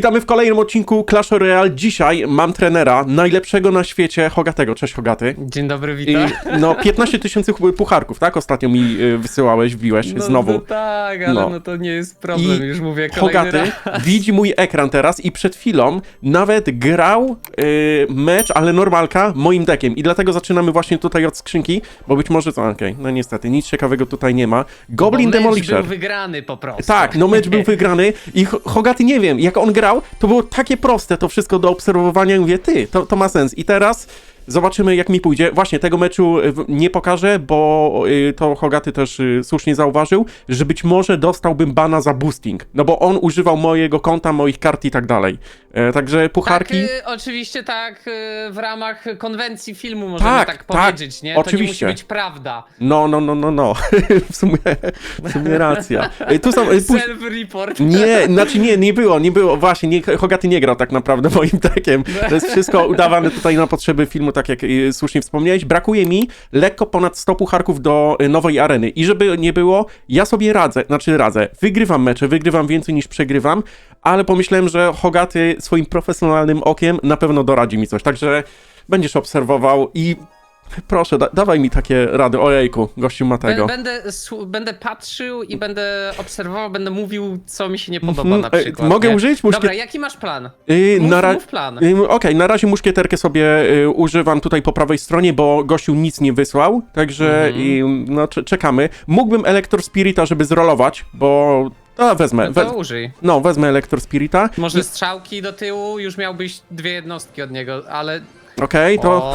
Witamy w kolejnym odcinku Clash Royale. Dzisiaj mam trenera, najlepszego na świecie, Hogatego. Cześć Hogaty. Dzień dobry, I, witam. no 15 tysięcy pucharków, tak? Ostatnio mi y, wysyłałeś, wbiłeś No, znowu. No tak, ale No. no. to nie jest problem, I już mówię kolejny Hogaty raz. widzi mój ekran teraz i przed chwilą nawet grał y, mecz, ale normalka, moim dekiem. I dlatego zaczynamy właśnie tutaj od skrzynki, bo być może to, okej, no niestety, nic ciekawego tutaj nie ma. Goblin Bo mecz Demolisher. był wygrany po prostu. Tak, no mecz był wygrany i Ho- Hogaty nie wiem, jak on grał, to było takie proste to wszystko do obserwowania i mówię, ty, to, to ma sens. I teraz zobaczymy jak mi pójdzie. Właśnie tego meczu w- nie pokażę, bo y, to Hogaty też y, słusznie zauważył, że być może dostałbym bana za boosting, no bo on używał mojego konta, moich kart i tak dalej. E, także pucharki... Tak, oczywiście tak, w ramach konwencji filmu możemy Tak, tak, tak, powiedzieć, nie? To oczywiście. nie musi być prawda. No, no, no, no, no. w, sumie, w sumie racja. E, tu są... e, Self-report. Nie, znaczy nie, nie było, nie było, właśnie, nie, Hogaty nie grał tak naprawdę moim tekiem. To jest wszystko udawane tutaj na potrzeby filmu, tak jak y, słusznie wspomniałeś. Brakuje mi lekko ponad 100 pucharków do y, nowej areny i żeby nie było, ja sobie radzę, znaczy radzę, wygrywam mecze, wygrywam więcej niż przegrywam, ale pomyślałem, że Hogaty swoim profesjonalnym okiem na pewno doradzi mi coś, także będziesz obserwował i proszę, da, dawaj mi takie rady, ojejku, gościu ma tego. Bę- Będę, będę patrzył i będę obserwował, będę mówił, co mi się nie podoba Mhm, na e, przykład. mogę nie? użyć muszkiet- Dobra, jaki masz plan? Y, Mów, na mów plan. Y, Okej, na razie muszkieterkę sobie y, używam tutaj po prawej stronie, bo gościu nic nie wysłał, także no, cze- czekamy. Mógłbym Elector Spirita, żeby zrolować, bo a, wezmę, No użyj. no wezmę Elector Spirita. Może strzałki do tyłu, już miałbyś dwie jednostki od niego, ale Okej, to...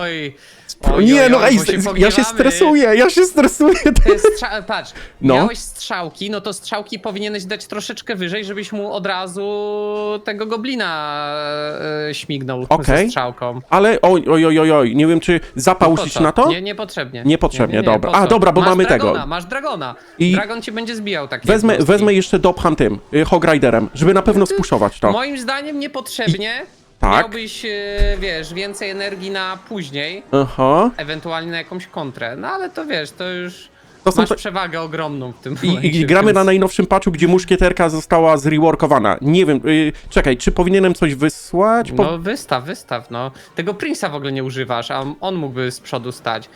Oj. Oj, nie, no oj, ej, bo się ja się stresuję, ja się stresuję. To jest strza- Patrz, No. miałeś strzałki, no to strzałki powinieneś dać troszeczkę wyżej, żebyś mu od razu tego goblina e, śmignął Okej. ze strzałką. Ale oj, oj, oj, oj, oj, nie wiem, czy zapa Po co? na to? Nie, niepotrzebnie. Niepotrzebnie, dobra. po A, co? dobra, bo masz mamy dragona, tego. Masz dragona. I- Dragon ci będzie zbijał tak Wezmę, wezmę jeszcze dopcham tym, y, Hog Riderem, żeby na pewno spuszować to. Moim zdaniem niepotrzebnie. Tak. Miałbyś, e, wiesz, więcej energii na później, Aha. ewentualnie na jakąś kontrę. No ale to wiesz, to już To są masz przewagę ogromną w tym momencie. I, I gramy więc- na najnowszym patchu, gdzie muszkieterka została zreworkowana. Nie wiem, y, czekaj, czy powinienem coś wysłać? Po... No wystaw, wystaw, no. Tego Prince'a w ogóle nie używasz, a on mógłby z przodu stać.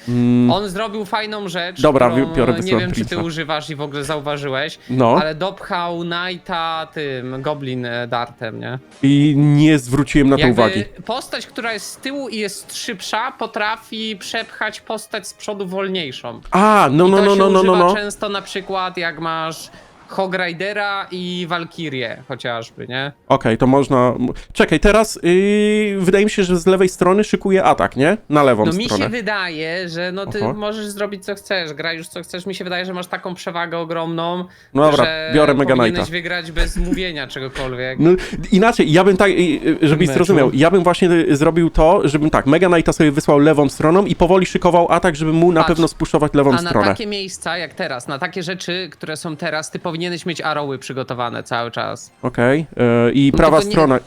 On zrobił fajną rzecz, Mm. Dobra, którą biorę, nie wiem, czy ty Prince'a. używasz i w ogóle zauważyłeś, No. ale dopchał Knighta tym Goblin e, Dartem, nie? I nie zwróciłem na to Jakby uwagi. postać, która jest z tyłu i jest szybsza, potrafi przepchać postać z przodu wolniejszą. A, no, I no, no, się no, no, no, no. często na przykład jak masz Hog Ridera i Valkyrię chociażby, nie? Okej, to można... Czekaj, teraz y, wydaje mi się, że z lewej strony szykuje atak, nie? Na lewą No mi stronę. się wydaje, że no ty Aha. możesz zrobić co chcesz, graj już co chcesz. Mi się wydaje, że masz taką przewagę ogromną, No dobra, że biorę Mega powinieneś Knighta. wygrać bez mówienia czegokolwiek. No, inaczej, ja bym tak, y, y, żebyś meczu. zrozumiał, ja bym właśnie y, zrobił to, żebym tak, Mega Knighta sobie wysłał lewą stroną i powoli szykował atak, żeby mu na Patrz. pewno spuszować lewą A na stronę. takie miejsca jak teraz, na takie rzeczy, które są teraz, ty powinieneś mieć arrowy przygotowane cały czas. Okej, y, i No prawa tylko nie- strona...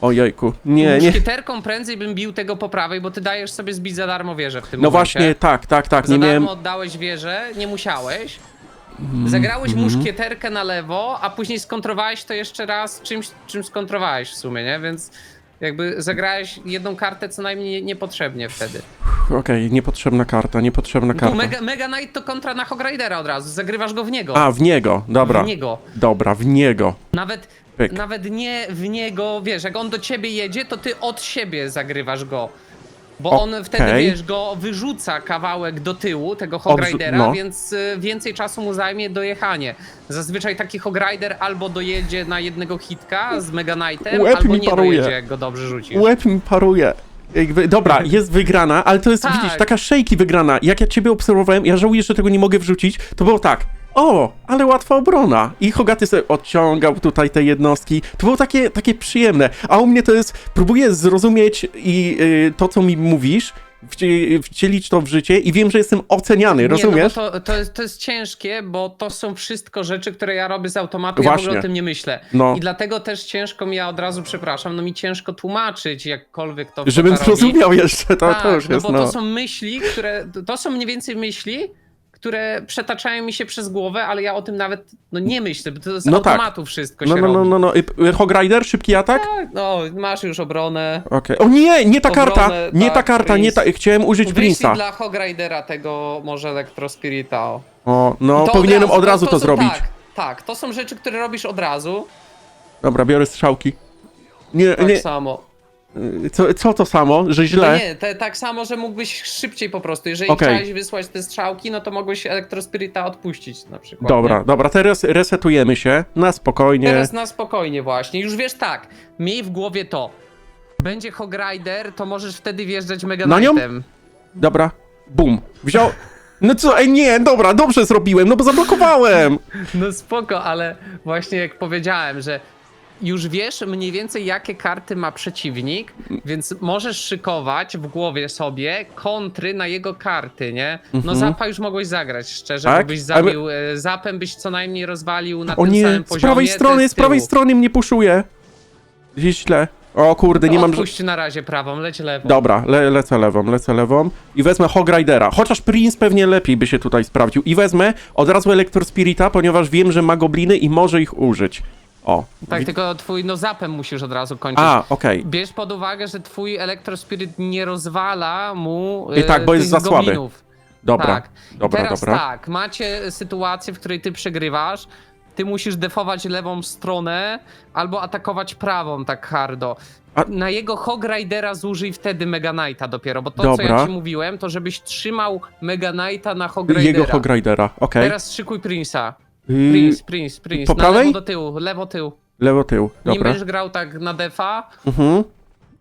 Ojejku, nie, nie. Muszkieterką prędzej bym bił tego po prawej, bo ty dajesz sobie zbić za darmo wieżę w tym No momencie. właśnie, tak, tak, tak, Za nie darmo miałem... oddałeś wieżę, nie musiałeś. Zagrałeś Mhm. muszkieterkę na lewo, a później skontrowałeś to jeszcze raz czymś, czym skontrowałeś w sumie, nie? Więc jakby zagrałeś jedną kartę co najmniej niepotrzebnie wtedy. Okej, niepotrzebna karta, niepotrzebna Tu karta. Mega, Mega Knight to kontra na Hog Ridera od razu, zagrywasz go w niego. A, w niego, dobra. W niego. Dobra, w niego. Nawet, Pyk. nawet nie w niego, wiesz, jak on do ciebie jedzie, to ty od siebie zagrywasz go. Bo on wtedy, Okej. wiesz, go wyrzuca kawałek do tyłu, tego Hog Odrzu- Ridera, no. więc y, więcej czasu mu zajmie dojechanie. Zazwyczaj taki Hog Rider albo dojedzie na jednego hitka z Mega Knightem, Łeb albo mi nie paruje. dojedzie, jak go dobrze rzucisz. Łeb mi paruje. Jakby, dobra, jest wygrana, ale to jest, Tak. widzisz, taka szejki wygrana. Jak ja ciebie obserwowałem, ja żałuję, że tego nie mogę wrzucić, to było tak. O, ale łatwa obrona. I Hogaty sobie odciągał tutaj te jednostki. To było takie, takie przyjemne. A u mnie to jest, próbuję zrozumieć i y, to, co mi mówisz, wci- wcielić to w życie i wiem, że jestem oceniany, Nie, rozumiesz? No bo to, to, jest, to jest ciężkie, bo to są wszystko rzeczy, które ja robię z automatu, ja w Właśnie. ogóle o tym nie myślę. No. I dlatego też ciężko mi, ja od razu przepraszam, no mi ciężko tłumaczyć jakkolwiek to Żebym zrozumiał jeszcze, to, tak, to już no jest, bo no. to są myśli, które, to są mniej więcej myśli, które przetaczają mi się przez głowę, ale ja o tym nawet no, nie myślę, bo to z No tak. automatu wszystko No, się no, no, robi. no, no. Y, Hog Rider, szybki atak? Tak, no, masz już obronę. Okej. O nie, nie ta Obronę, karta, nie ta tak, karta, nie ta, chciałem użyć Prince'a. dla Hog Ridera tego może Elektrospirita. o. O, no To powinienem od razu to, są- zrobić. Tak, tak, to są rzeczy, które robisz od razu. Dobra, biorę strzałki. Nie, Tak nie, samo. Co, co to samo, że No źle? nie, te, tak samo, że mógłbyś szybciej po prostu. Jeżeli Okej. chciałeś wysłać te strzałki, no to mogłeś Elektrospirita odpuścić na przykład. Dobra, nie? dobra, teraz resetujemy się, na spokojnie. Teraz na spokojnie właśnie. Już wiesz tak, miej w głowie to. Będzie Hog Rider, to możesz wtedy wjeżdżać Mega Na nią? Knightem. Dobra, bum, wziął... No co, ej nie, dobra, dobrze zrobiłem, no bo zablokowałem. No spoko, ale właśnie jak powiedziałem, że już wiesz mniej więcej jakie karty ma przeciwnik, więc możesz szykować w głowie sobie kontry na jego karty, nie? No zapa już mogłeś zagrać, szczerze, Mhm. Tak? bo byś zabił, e, zapem byś co najmniej rozwalił na O tym nie, samym z poziomie. prawej strony, z prawej strony mnie puszuje. Źle. O kurde, nie mam... ża- Odpuść na razie prawą, leć lewą. Dobra, le, lecę lewą, lecę lewą i wezmę Hog Ridera. Chociaż Prince pewnie lepiej by się tutaj sprawdził. I wezmę od razu Electro Spirita, ponieważ wiem, że ma gobliny i może ich użyć. O. Tak, tylko twój no zapem musisz od razu kończyć. A, okej. Bierz pod uwagę, że twój Elektrospirit nie rozwala mu I tak, e, bo jest tych za słaby. goblinów. Dobra, tak. dobra, Teraz dobra. tak, macie sytuację, w której ty przegrywasz, ty musisz defować lewą stronę albo atakować prawą tak hardo. A- Na jego Hog Ridera zużyj wtedy Mega Knighta dopiero, bo to Dobra. co ja ci mówiłem, to żebyś trzymał Mega Knighta na Hog Ridera. Jego Hog Ridera, okej. Teraz szykuj Prince'a. Prince, Prince, Prince. po na prawej? lewo do tyłu, lewo tył. Lewo tył, Nim dobra. będziesz grał tak na defa. Mhm.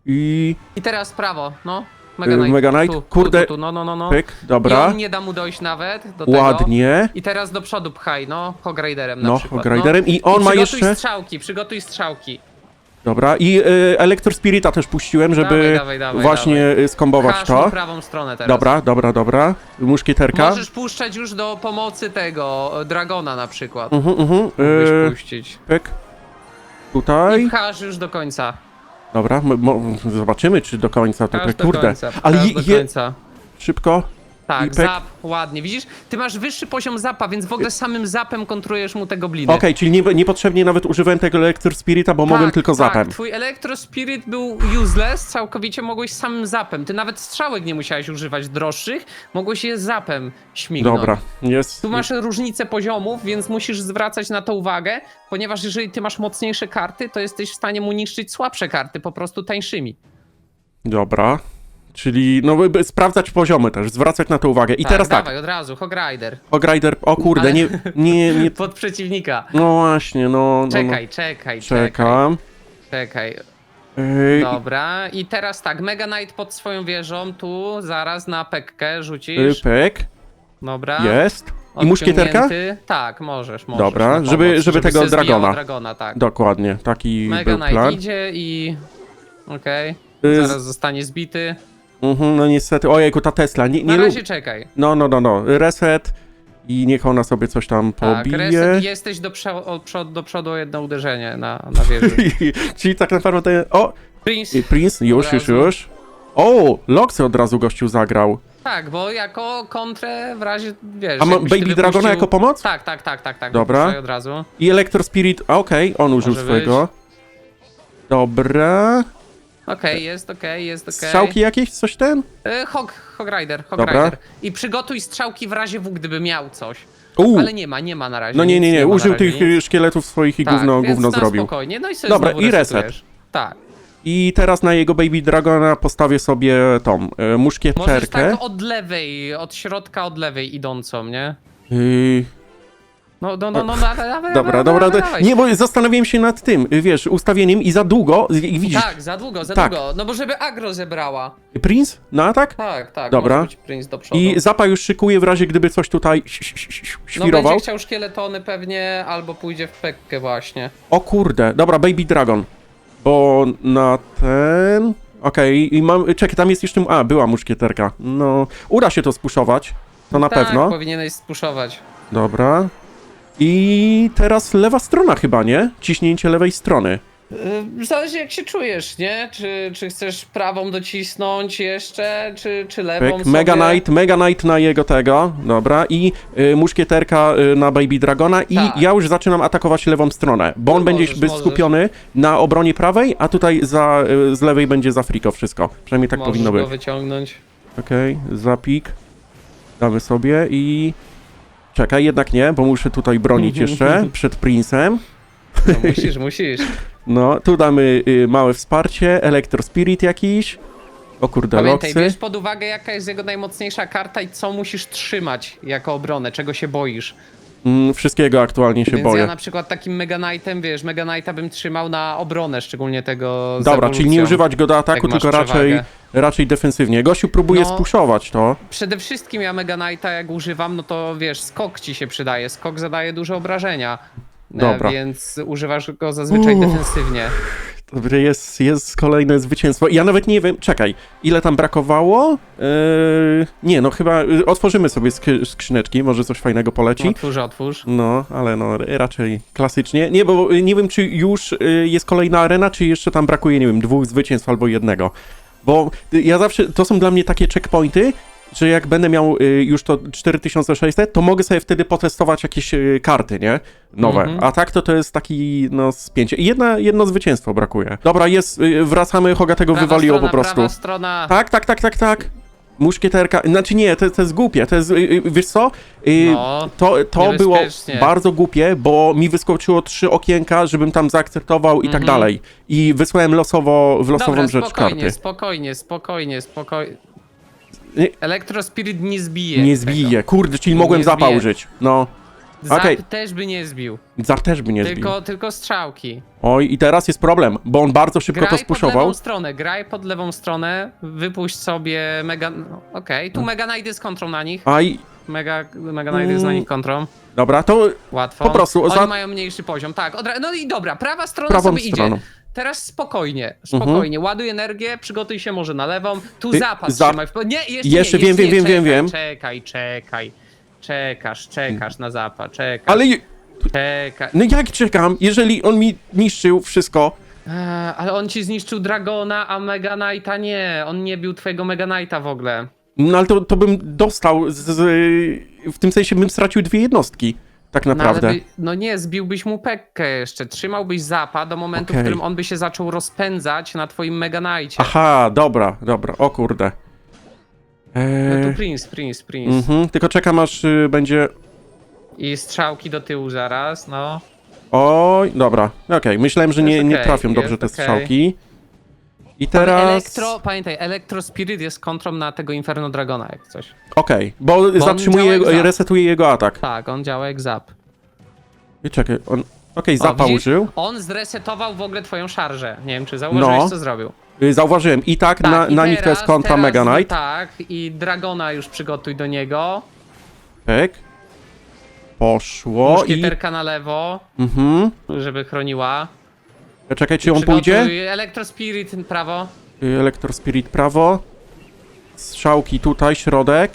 I I teraz prawo, no. Yy, Mega Knight? Tu, Kurde. Tu, tu, tu, no, no, no, no. pyk, I dobra. on nie da mu dojść nawet do tego. Ładnie. I teraz do przodu pchaj, no, Hog Riderem na No, przykład. Riderem. I No. on I ma przygotuj jeszcze... strzałki, przygotuj strzałki. Dobra, i y, Electro Spirita też puściłem, żeby Dawaj, dawaj, dawaj, właśnie y, skombować Pchasz to. prawą stronę teraz. Dobra, dobra, dobra. Muszkieterka. Możesz puszczać już do pomocy tego, e, Dragona na przykład. Mhm, mhm. Mógłbyś y, puścić. pyk. I Tutaj. pchasz już do końca. Dobra, mo- zobaczymy, czy do końca Pchasz tutaj. do Kurde. końca. Ale pchasz je, do je, końca. szybko. I Tak, pyk. zap, ładnie. Widzisz, ty masz wyższy poziom zapa, więc w ogóle samym zapem kontrujesz mu te gobliny. Okej, czyli nie, niepotrzebnie nawet używałem tego Electro Spirita, bo mogłem tylko zapem. Tak, twój Electro Spirit był useless, całkowicie mogłeś samym zapem. Ty nawet strzałek nie musiałeś używać droższych, mogłeś je zapem śmignąć. Dobra, jest. Tu masz różnicę poziomów, więc musisz zwracać na to uwagę, ponieważ jeżeli ty masz mocniejsze karty, to jesteś w stanie mu niszczyć słabsze karty, po prostu tańszymi. Dobra. Czyli, no, by- sprawdzać poziomy też, zwracać na to uwagę. I teraz tak, Dawaj, od razu, Hog Rider. Hog Rider, o kurde, Ale- nie, nie, nie, Pod przeciwnika. no właśnie, no, no, Czekaj, no. czekaj, czekaj. Czekam. Czekaj. Ej, Dobra, i teraz tak, Mega Knight pod swoją wieżą, tu zaraz na pekkę rzucisz. Pyk, Dobra. jest. I muszkieterka? Odciągnięty. Tak, możesz, możesz. Dobra, na pomoc, żeby- żeby tego zbijało dragona. dragona, tak. Dokładnie, taki Mega był Knight plan. idzie i... Okej, Y, zaraz zostanie zbity. Mhm, no niestety, ojejku, ta Tesla, nie, Na nie razie lubi. czekaj. No, no, no, no, reset i niech ona sobie coś tam Tak, pobije. reset, jesteś do, przo od przodu, do przodu o jedno uderzenie na, na wieży. Czyli tak naprawdę, o, Prince, i Prince, już, Od już, razu. już. O, Loxy od razu gościu zagrał. tak, bo jako kontrę w razie, wiesz... A ma jakbyś ty Baby Dragona wypuścił- jako pomoc? Tak, tak, tak, tak, tak. Dobra. wypuszczaj od razu. I Electro Spirit, a okej, on użył Może swojego. Dobra. Okej, jest okej, jest okej. Strzałki jakieś, coś ten? Y, Hog, Hog Rider, Hog Dobra. Rider. I przygotuj strzałki w razie W, gdyby miał coś. Uuu, Ale nie ma, nie ma na razie. no nie, nic nie, nie, ma na użył razie, tych nic. szkieletów swoich i Tak, gówno, więc gówno na zrobił. spokojnie, no i sobie Dobra, znowu i reset. resetujesz. Tak. I teraz na jego Baby Dragona postawię sobie tą e, Możesz muszkieterkę. tak od lewej, od środka od lewej idącą, nie? Yy, No, no, no, no, dawaj, dawaj, dobra, dawaj, dobra, dawaj, do- dawaj. nie, bo zastanawiałem się nad tym, wiesz, ustawieniem i za długo, i- i widzisz, Tak, za długo, za Tak. długo. No bo żeby agro zebrała. Prince na atak Tak, tak. Dobra. Może być Prince do przodu. i Zapa już szykuje w razie, gdyby coś tutaj ś- ś- ś- ś- no świrował. będzie chciał szkieletony pewnie, albo pójdzie w pekkę właśnie. O kurde, dobra, Baby Dragon, bo na ten... Okej, i mam, czekaj, tam jest jeszcze, a, była muszkieterka, no, uda się to spuszować, to na tak, pewno, powinieneś spuszować. dobra. I teraz lewa strona chyba, nie? Ciśnięcie lewej strony. Y, Zależy jak się czujesz, nie? Czy, czy chcesz prawą docisnąć jeszcze, czy, czy lewą Pyk, sobie? Mega Knight, Mega Knight na jego tego, dobra, i y, muszkieterka y, na Baby Dragona i Tak. ja już zaczynam atakować lewą stronę, bo on No będzie możesz, by możesz. skupiony na obronie prawej, a tutaj za, y, z lewej będzie za friko wszystko. Przynajmniej tak Możesz powinno go być. wyciągnąć. Okej, zapik. Damy sobie i... Czekaj, jednak nie, bo muszę tutaj bronić jeszcze przed Princem. No, musisz, musisz. No, tu damy y, małe wsparcie, Electro Spirit jakiś. O kurde, Pamiętaj, loksy. bierz pod uwagę jaka jest jego najmocniejsza karta i co musisz trzymać jako obronę, czego się boisz. Mm, wszystkiego aktualnie się Więc boję. ja na przykład takim Mega Knightem, wiesz, Mega Knighta bym trzymał na obronę, szczególnie tego z Dobra, czyli nie ewolucją. używać go do ataku, jak masz tylko raczej, przewagę. Raczej defensywnie. Gościu próbuje No. spuszować to. Przede wszystkim ja Mega Knighta jak używam, no to wiesz, skok ci się przydaje, skok zadaje duże obrażenia. E, Dobra. Więc używasz go zazwyczaj Uff. defensywnie. Dobry, jest, jest kolejne zwycięstwo. Ja nawet nie wiem, czekaj, ile tam brakowało? Eee, nie, no chyba y, otworzymy sobie sk- skrzyneczki, może coś fajnego poleci. Otwórz, otwórz. No, ale no raczej klasycznie. Nie, bo nie wiem, czy już jest kolejna arena, czy jeszcze tam brakuje, nie wiem, dwóch zwycięstw albo jednego. Bo ja zawsze, to są dla mnie takie checkpointy, że jak będę miał y, już to 4600, to mogę sobie wtedy potestować jakieś y, karty, nie? Nowe. Mhm. A tak to to jest taki, no, spięcie. I jedna, jedno zwycięstwo brakuje. Dobra, jest, y, wracamy, Hoga tego Prawa wywaliło strona, po prostu. Prawa strona. Tak, tak, tak, tak, tak. Muszkieterka, znaczy nie, to, to jest głupie, to jest, y, y, wiesz co? Y, No, to to było bardzo głupie, bo mi wyskoczyło trzy okienka, żebym tam zaakceptował i tak Mhm. dalej. I wysłałem losowo, w losową Dobra, rzecz spokojnie, karty. spokojnie, spokojnie, spokojnie. Nie- Elektrospirit nie zbije. Nie zbije, kurde, czyli mogłem Nie zapa zbije. użyć. No, Zap Okej. też by nie zbił. Zar też by nie zbił. Tylko, tylko strzałki. Oj, i teraz jest problem, bo on bardzo szybko Graj to pod spuszował. lewą stronę, graj pod lewą stronę, wypuść sobie mega... No, Okej, tu Mega Knight jest kontrą na nich. A i, Mega, mega Knight jest na Mm. nich kontrą. dobra, to Łatwo. Po prostu, Oni za- mają mniejszy poziom, tak. Odra... No i dobra, prawa strona prawą sobie stroną. idzie. Teraz spokojnie, spokojnie. Ładuj energię, przygotuj się może na lewą. Tu Ty- zapas za- trzymaj. W... Nie, jeszcze, Jeszcze nie, wiem, wiem, nie. wiem, wiem, czekaj, wiem. Czekaj, czekaj. Czekasz, czekasz na zapas, czekasz, Ale, czekaj. no jak czekam, jeżeli on mi niszczył wszystko, Eee, ale on ci zniszczył Dragona, a Mega Knighta nie. On nie bił twojego Mega Knighta w ogóle. no ale to, to bym dostał, z, z, w tym sensie bym stracił dwie jednostki, tak No, naprawdę. by, no nie, zbiłbyś mu pekkę jeszcze. Trzymałbyś zapa do momentu, w którym on by się zaczął rozpędzać na twoim Mega Knightie. Aha, dobra, dobra, o kurde. No Eee, tu Prince, Prince, Prince. mhm, tylko czekam aż y, będzie... I strzałki do tyłu zaraz, no. Oj, dobra, okej, myślałem, że nie, Jest nie okej, trafią dobrze jest te okej. strzałki. I Ale teraz... Elektro, pamiętaj, Elektro Spirit jest kontrą na tego Inferno Dragona, jak coś. Okej, bo zatrzymuje, działa jego, jak zap. resetuje jego atak. Tak, on działa jak zap. I czekaj, on... Okej, O, zapa widzisz? użył. On zresetował w ogóle twoją szarżę. Nie wiem, czy zauważyłeś, No. co zrobił. Y, Zauważyłem. I tak, Tak, na, i na nich to teraz- jest kontra teraz, Mega Knight. Tak, i Dragona już przygotuj do niego. Tak. Poszło i... Muszkieterka na lewo, Mhm. żeby chroniła. Czekaj, czy on Przygotuj pójdzie? Elektro Spirit prawo. Y, Electro Spirit prawo. Strzałki tutaj, środek.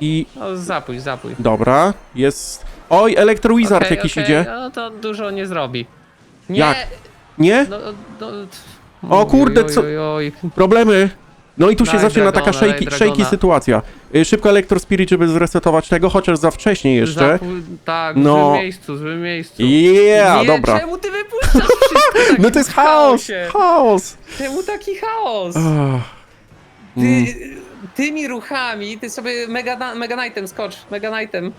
I... No, zapój, zapój. Dobra, jest... Oj, Electro Wizard Okej, jakiś okej, idzie. No to dużo nie zrobi. Nie! Jak? Nie? No, no, O kurde, co- Oj, oj, oj. Problemy. No i tu się Daj zaczyna Dragona, taka daj shaky, Dragona. shaky sytuacja. Y, Szybko Electro Spirit, żeby zresetować tego, chociaż za wcześnie jeszcze. Tak, w No. złym miejscu, w złym miejscu. Yeah, nie, dobra. czemu ty wypuszczasz wszystko tak No to jest w chaos! chaosie? Chaos! Czemu taki chaos? Ach. Ty, tymi ruchami, ty sobie Mega, Mega Knightem skocz, Mega Knightem.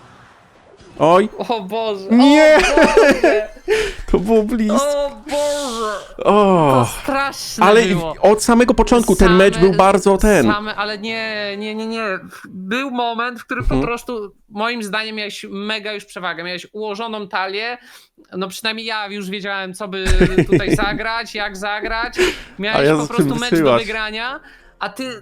Oj, O Boże, Nie! o Boże, to było blisko. o Boże. O. Straszne Ale było. od samego początku ten Same- mecz był bardzo ten. Same, ale nie, nie, nie, nie. Był moment, w którym Mhm. po prostu, moim zdaniem, miałeś mega już przewagę. Miałeś ułożoną talię. No przynajmniej ja już wiedziałem, co by tutaj zagrać, jak zagrać. Miałeś ja po prostu mecz do wygrania, a ty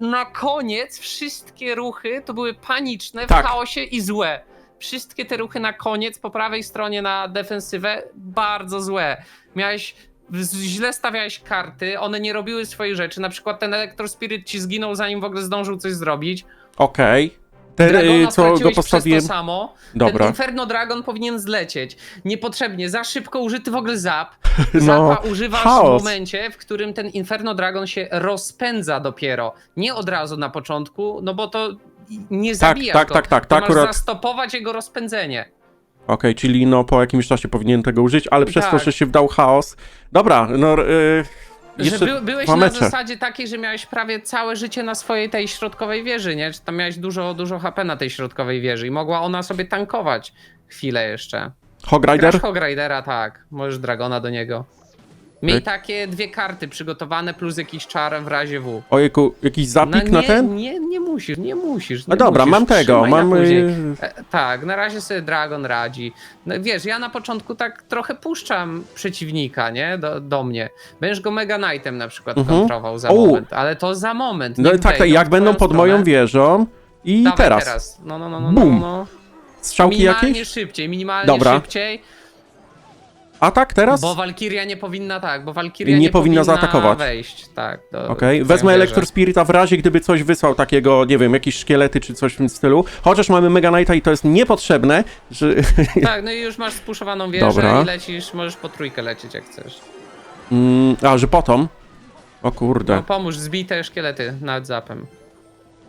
na koniec wszystkie ruchy to były paniczne, w Tak. chaosie i złe. Wszystkie te ruchy na koniec, po prawej stronie na defensywę, bardzo złe. Miałeś źle stawiałeś karty, one nie robiły swoich rzeczy. Na przykład ten Electro Spirit ci zginął, zanim w ogóle zdążył coś zrobić. Okej. Te, Dragona y, co go postawiłem. Przez to samo. Dobra. Ten Inferno Dragon powinien zlecieć. Niepotrzebnie, za szybko użyty w ogóle zap. No, Zapa używasz chaos. w momencie, w którym ten Inferno Dragon się rozpędza dopiero. Nie od razu na początku, no bo to nie zabija tak, go. tak, tak, To masz akurat- zastopować jego rozpędzenie. Okej, czyli no po jakimś czasie powinien tego użyć, ale przez to, Tak. że się wdał chaos. Dobra, no y, Że jeszcze by, byłeś dwa na mecze. zasadzie takiej, że miałeś prawie całe życie na swojej tej środkowej wieży, nie? Czy tam miałeś dużo, dużo HP na tej środkowej wieży i mogła ona sobie tankować chwilę jeszcze. Hog Grasz Rider? Hog Ridera, tak. Możesz Dragona do niego. Miej Tak. takie dwie karty przygotowane plus jakiś czar w razie W. Ojejku, jakiś zapik No na nie, ten? Nie, nie musisz, nie musisz. No dobra, musisz. mam tego, Trzymaj na mam, później. y- E, Tak, na razie sobie Dragon radzi. No, wiesz, ja na początku tak trochę puszczam przeciwnika, nie? Do, do mnie. Będziesz go Mega Knightem na przykład Mhm. kontrował za O! moment, ale to za moment. No niech tak, tak, wejdą jak będą twoją pod stronę. moją wieżą i Dawaj teraz. No, no, no, no, no, Bum. no. Strzałki Minimalnie jakieś? szybciej, minimalnie Dobra. szybciej. Atak teraz? Bo Walkiria nie powinna tak, bo Walkiria Nie nie, powinna zaatakować. wejść, tak. do- Okej, do wezmę twoją Electro. Spirita w razie, gdyby coś wysłał takiego, nie wiem, jakieś szkielety czy coś w tym stylu. Chociaż mamy Mega Knighta i to jest niepotrzebne, że... Tak, no i już masz spuszowaną wieżę Dobra. i lecisz, możesz po trójkę lecieć jak chcesz. mm, a, że potom? O kurde. No pomóż, zbij te szkielety nad zapem.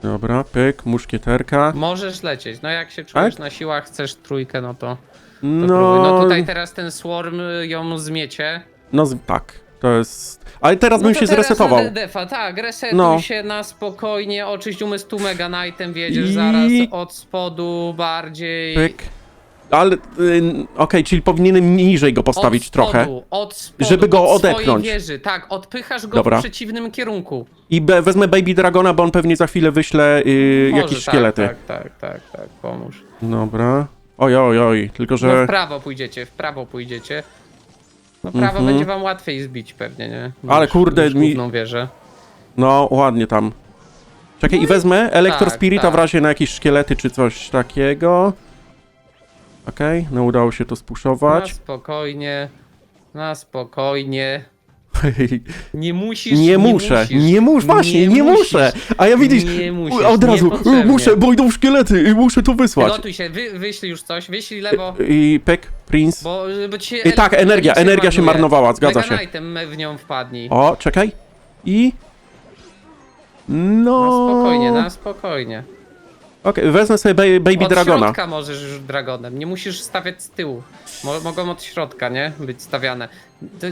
Dobra, pyk, muszkieterka. Możesz lecieć, no jak się czujesz Tak? na siłach, chcesz trójkę, no to No. No tutaj teraz ten swarm y, ją zmiecie. no tak, to jest... Ale teraz No bym się teraz zresetował. Defa, tak, resetuj No. się na spokojnie, oczyść umysł tu Mega Knightem, wiedziesz I- zaraz od spodu bardziej. Pyk. Ale, y, okej, czyli powinienem niżej go postawić od spodu, trochę. Od spodu, Żeby go od odepchnąć. Wieży. Tak, odpychasz go Dobra. w przeciwnym kierunku. I be, wezmę Baby Dragona, bo on pewnie za chwilę wyśle y, Może, jakieś tak, szkielety. Tak, tak, tak, tak, pomóż. Dobra. Oj, oj, oj, tylko No że... w prawo pójdziecie, w prawo pójdziecie. No prawo Mhm. będzie wam łatwiej zbić pewnie, nie? Ale kurde, niż mi- główną wieżę. No, ładnie tam. Czekaj, No i wezmę Electro tak, Spirita w tak. razie na jakieś szkielety czy coś takiego. Okej, no udało się to Na spuszować. spokojnie, na spokojnie. Nie musisz, nie muszę, musisz. nie muszę, właśnie, nie, musisz. muszę. A ja widzisz, Nie musisz, od razu, niepotrzebnie. y, muszę, bo idą szkielety, y, muszę to wysłać. Gotuj się, wy, wyślij już coś, wyślij lewo, I pyk, Prince. bo, bo ci się I tak, energia, energia się marnowała, zgadza się. Knightem w nią wpadnij. O, czekaj. I... No... Na spokojnie, na spokojnie. Okej, wezmę sobie ba- Baby od Dragona. środka możesz już dragonem, nie musisz stawiać z tyłu. Mo mogą od środka, nie? Być stawiane. To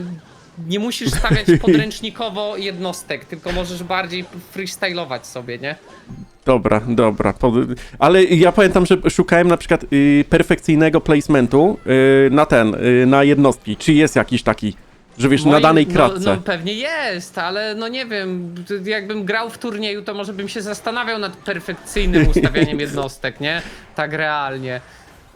nie musisz stawiać podręcznikowo jednostek, tylko możesz bardziej freestylować sobie, nie? Dobra, dobra. Ale ja pamiętam, że szukałem na przykład y, perfekcyjnego placementu y, na ten, y, na jednostki. Czy jest jakiś taki, że wiesz, na Moim- danej no, kratce? no pewnie jest, ale no nie wiem, jakbym grał w turnieju, to może bym się zastanawiał nad perfekcyjnym ustawianiem jednostek, nie? Tak realnie.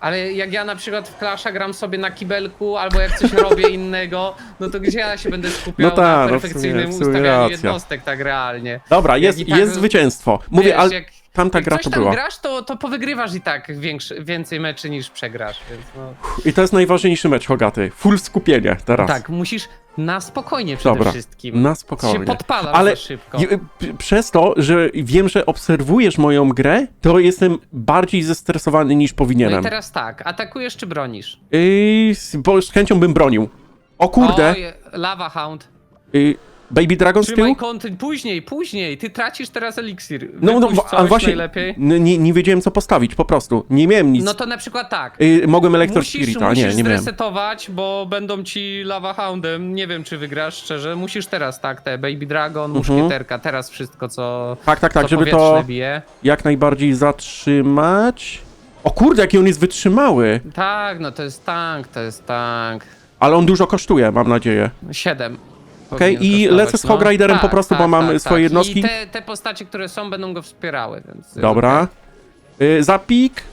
Ale jak ja na przykład w Clasha gram sobie na kibelku, albo jak coś robię innego, no to gdzie ja się będę skupiał No tak, na no w sumie- perfekcyjnym w sumie ustawianiu racja. jednostek tak realnie. Dobra, jest, i tak- jest zwycięstwo. Mówię, Wiesz, ale jak, tamta jak gra coś to tam była. grasz, to, to powygrywasz i tak większy, więcej meczy niż przegrasz, więc no. I to jest najważniejszy mecz, Hogaty. Full skupienie teraz. Tak, musisz na spokojnie przede Dobra, wszystkim. na Się spokojnie. podpalasz Ale za szybko. p- przez to, że wiem, że obserwujesz moją grę, to jestem bardziej zestresowany niż No powinienem. i teraz tak, atakujesz czy bronisz? Yy, bo z chęcią bym bronił. O kurde, Oj, Lava Hound. yy, Baby Dragon z tyłu? Trzymaj później, później, ty tracisz teraz eliksir. No, no Wypuść a coś właśnie, najlepiej. n- nie, nie wiedziałem co postawić, po prostu. Nie miałem nic. No to na przykład tak. Yy, mogłem Electro Musisz, Spirita, musisz nie, nie miałem. zresetować, bo będą ci Lava Houndem. Nie wiem, czy wygrasz szczerze. Musisz teraz tak, te Baby Dragon, muszkieterka, teraz wszystko, co, Tak, tak, tak, co żeby to bije. jak najbardziej zatrzymać. O kurde, jaki on jest wytrzymały. Tak, no to jest tank, to jest tank. Ale on dużo kosztuje, mam nadzieję. 7. Okej, powinien i kosztować, lecę z Hog Riderem po prostu, bo mam swoje jednostki. I te, te postacie, które są, będą go wspierały, więc... Dobra. Yy, zapik.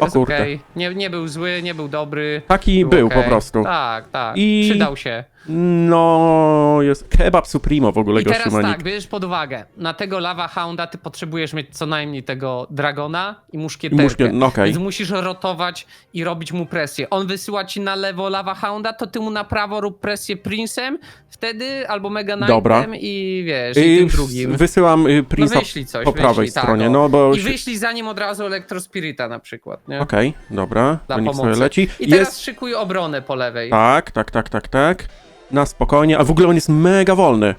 O Jest kurde. okej. Nie, nie był zły, nie był dobry. Taki był po okej. prostu. Tak, tak. I- Przydał się. No, jest kebab Supremo w ogóle I gościu teraz tak, bierzesz pod uwagę, na tego Lava Hounda ty potrzebujesz mieć co najmniej tego Dragona i muszkieterkę. Muszkiet- no okej. Więc musisz rotować i robić mu presję. On wysyła ci na lewo Lava Hounda, to ty mu na prawo rób presję Princem, wtedy albo Mega Knightem Dobra. i wiesz, i Y, tym w- drugim. Wysyłam y, No Prince'a wyślij coś, po prawej wyślij, tak, stronie, o. no bo... I się- wyślij za nim od razu Elektrospirita na przykład, nie? Okej, dobra, Dla to niech sobie pomocy. leci. I teraz Jest... szykuj obronę po lewej. Tak, tak, tak, tak, tak. Na spokojnie, a w ogóle on jest mega wolny.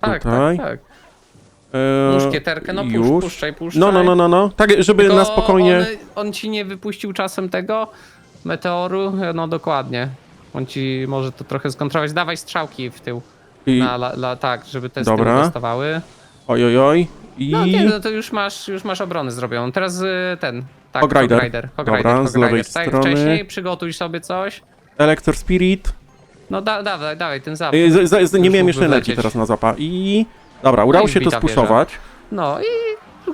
tak, tutaj. tak, tak. Eee, Muszkieterkę, no już. puszczaj, puszczaj. No, no, no, no, no. Tak, żeby Tylko na spokojnie... On, on ci nie wypuścił czasem tego meteoru? No dokładnie. On ci może to trochę skontrolować. Dawaj strzałki w tył. I... Na, la, la, tak, żeby te Dobra. Dobra. dostawały. Oj, oj, oj. I... No nie, no to już masz, już masz obronę zrobioną. Teraz y, ten. Tak, Hog Rider. Hog Rider, Hog Dobra, Hog z lewej Rider. Tak jak strony. wcześniej, przygotuj sobie coś. Elector Spirit. No da, dawaj, dawaj ten zap. Y, z, z, z, nie Już miałem mógłby jeszcze energii teraz na zapa. I... Dobra, udało i się to wbita spuszować. No i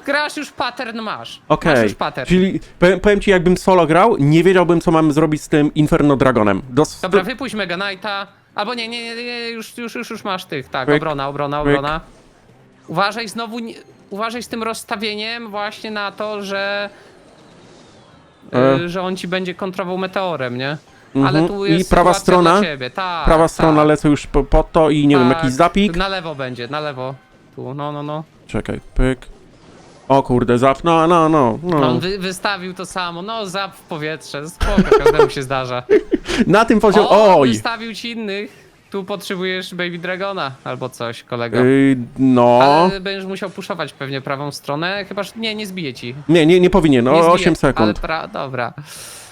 grasz już pattern masz. Okej, Masz już pattern. czyli powiem, powiem ci, jakbym solo grał, nie wiedziałbym, co mam zrobić z tym Inferno Dragonem. Dos... Dobra, wypuść Mega Knighta. Albo nie, nie, nie, nie już, już, już, już masz tych, tak, Pyk, obrona, obrona, pyk. obrona. Uważaj znowu, nie, uważaj z tym rozstawieniem właśnie na to, że E. y, że on ci będzie kontrował meteorem, nie? Mhm. Ale tu I jest prawa sytuacja strona? dla ciebie. Tak, Prawa tak, strona lecę już po, po to i nie wiem, tak. jakiś zapik. Na lewo będzie, na lewo. Tu, no, no, no. Czekaj, pyk. O kurde, zap, no, no, no. no. On wy, wystawił to samo, no zap w powietrze, spoko, każdemu się zdarza. Na tym poziomie, O, oj! wystawił ci innych. Tu potrzebujesz Baby Dragona albo coś, kolego. Yy, no, Ale będziesz musiał puszować pewnie prawą stronę, chyba że nie, nie zbije ci. nie, nie, nie powinien, Nie o, zbije, 8 Ale sekund. pra, dobra.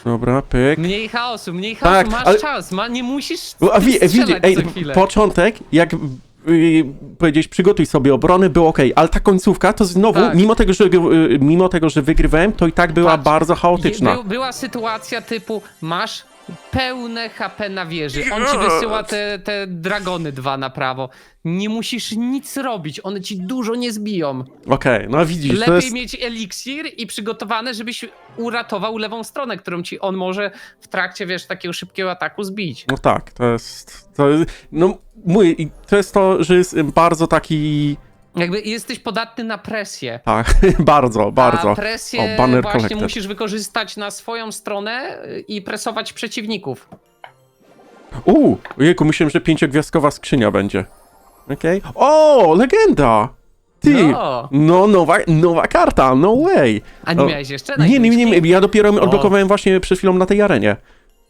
Dobra, pyk. Mniej chaosu, mniej chaosu, Tak, masz ale- czas, ma, nie musisz A wi, widzi, strzelać ej, co chwilę. początek, jak yy, powiedzieć, przygotuj sobie obrony, było ok, ale ta końcówka to znowu, Tak. mimo, tego, że, yy, mimo tego, że wygrywałem, to i tak była Patrz, bardzo Je- chaotyczna. Był, była sytuacja typu, masz pełne HP na wieży, on ci wysyła te, te dragony dwa na prawo. Nie musisz nic robić, one ci dużo nie zbiją. Okej, no widzisz, to Lepiej jest... mieć eliksir i przygotowane, żebyś uratował lewą stronę, którą ci on może w trakcie, wiesz, takiego szybkiego ataku zbić. No tak, to jest, to jest, no mój, i to jest to, że jest bardzo taki, Jakby jesteś podatny na presję. tak, bardzo, bardzo. A presję O, banner właśnie collected. musisz wykorzystać na swoją stronę y, i presować przeciwników. Uuu, ojejku, myślałem, że pięciogwiazdkowa skrzynia będzie. Okej. O, legenda! Ty! No. No, nowa, nowa karta, no way! A nie O, miałeś jeszcze? Nie, nie, nie, ja dopiero odblokowałem właśnie przed chwilą na tej arenie.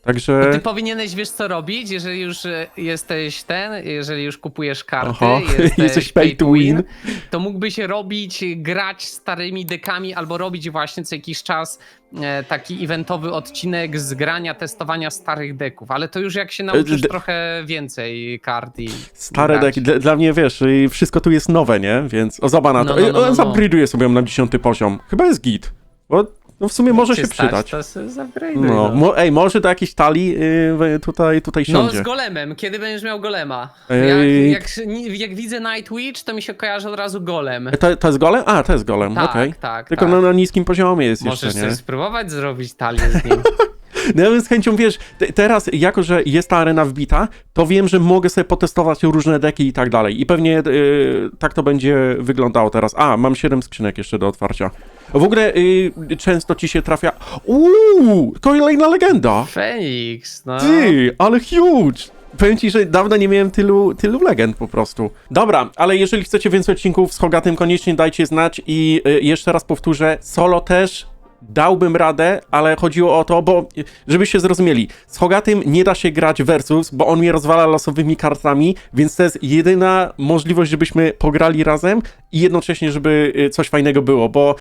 Także... Ty powinieneś, wiesz co robić, jeżeli już e, jesteś ten, jeżeli już kupujesz karty, Aha, jesteś, jesteś pay to win. to mógłbyś robić, grać starymi dekami albo robić właśnie co jakiś czas e, taki eventowy odcinek z grania, testowania starych deków, ale to już jak się nauczysz d- trochę więcej kart i Stare grać. deki, dla, mnie wiesz, wszystko tu jest nowe, nie? Więc o zobacz na to. No, no, no, No, no, no. Upgrade'uję sobie ją na 10 poziom. Chyba jest git. Bo no w sumie może Cię się stać, przydać. To upgrade'uj, No, no. mo, ej, może do jakiejś talii y, tutaj, tutaj No siądzie. z golemem, kiedy będziesz miał golema? Ej. Jak, jak, jak widzę Nightwitch, to mi się kojarzy od razu golem. to, to jest golem? A, to jest golem, Tak, okej. tak, Tylko tak. na, na niskim poziomie jest Możesz jeszcze, nie? sobie spróbować zrobić talię z nim. No ja bym z chęcią, wiesz, te, teraz jako, że jest ta arena wbita, to wiem, że mogę sobie potestować różne deki i tak dalej. I pewnie y, tak to będzie wyglądało teraz. A, mam 7 skrzynek jeszcze do otwarcia. W ogóle y, często ci się trafia... Uuu, kolejna legenda! Feniks, no. Ty, ale huge! Powiem ci, że dawno nie miałem tylu, tylu legend po prostu. Dobra, ale jeżeli chcecie więcej odcinków z Hogatym, koniecznie dajcie znać i y, jeszcze raz powtórzę, solo też dałbym radę, ale chodziło o to, bo y, żebyście zrozumieli, z Hogatym nie da się grać versus, bo on mnie rozwala losowymi kartami, więc to jest jedyna możliwość, żebyśmy pograli razem i jednocześnie, żeby y, coś fajnego było, bo